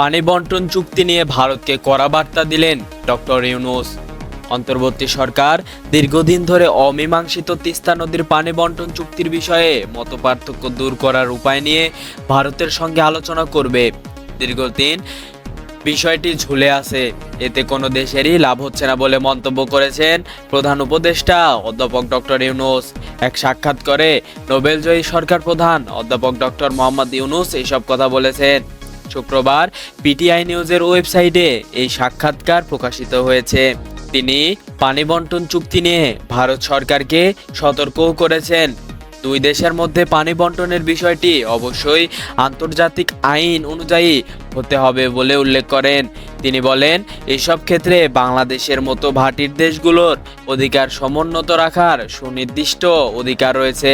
পানি বন্টন চুক্তি নিয়ে ভারতকে কড়া বার্তা দিলেন ডক্টর ইউনুস। অন্তর্বর্তী সরকার দীর্ঘদিন ধরে অমীমাংসিত তিস্তা নদীর পানি বন্টন চুক্তির বিষয়ে মতপার্থক্য দূর করার উপায় নিয়ে ভারতের সঙ্গে আলোচনা করবে। দীর্ঘদিন বিষয়টি ঝুলে আছে। এতে কোনো দেশেরই লাভ হচ্ছে না বলে মন্তব্য করেছেন প্রধান উপদেষ্টা অধ্যাপক ডক্টর ইউনুস। এক সাক্ষাৎ করে নোবেলজয়ী সরকার প্রধান অধ্যাপক ডক্টর মোহাম্মদ ইউনুস এইসব কথা বলেছেন। শুক্রবার পিটিআই নিউজের ওয়েবসাইটে এই সাক্ষাৎকার প্রকাশিত হয়েছে। তিনি পানি বন্টন চুক্তি নিয়ে ভারত সরকারকে সতর্কও করেছেন। দুই দেশের মধ্যে পানি বন্টনের বিষয়টি অবশ্যই আন্তর্জাতিক আইন অনুযায়ী হতে হবে বলে উল্লেখ করেন। তিনি বলেন, এসব ক্ষেত্রে বাংলাদেশের মতো ভাটির দেশগুলোর অধিকার সমুন্নত রাখার সুনির্দিষ্ট অধিকার রয়েছে।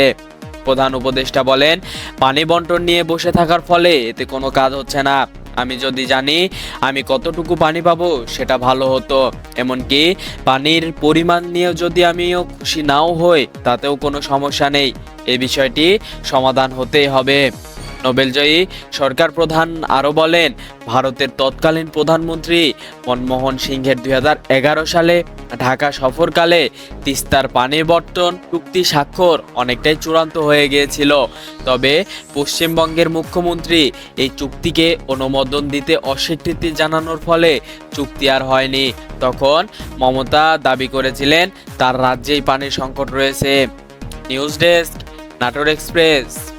প্রধান উপদেষ্টা বলেন, পানি বন্টন নিয়ে বসে থাকার ফলে এতে কোনো কাজ হচ্ছে না। আমি যদি জানি আমি কতটুকু পানি পাবো, সেটা ভালো হতো। এমনকি পানির পরিমাণ নিয়েও যদি আমিও খুশি নাও হই, তাতেও কোনো সমস্যা নেই। এ বিষয়টি সমাধান হতেই হবে। নোবেলজয়ী সরকার প্রধান আরও বলেন, ভারতের তৎকালীন প্রধানমন্ত্রী মনমোহন সিংহের দু হাজার এগারো সালে ঢাকা সফরকালে তিস্তার পানি বর্তন চুক্তি স্বাক্ষর অনেকটাই চূড়ান্ত হয়ে গিয়েছিল। তবে পশ্চিমবঙ্গের মুখ্যমন্ত্রী এই চুক্তিকে অনুমোদন দিতে অস্বীকৃতি জানানোর ফলে চুক্তি আর হয়নি। তখন মমতা দাবি করেছিলেন, তার রাজ্যেই পানির সংকট রয়েছে। News desk, Natore Express.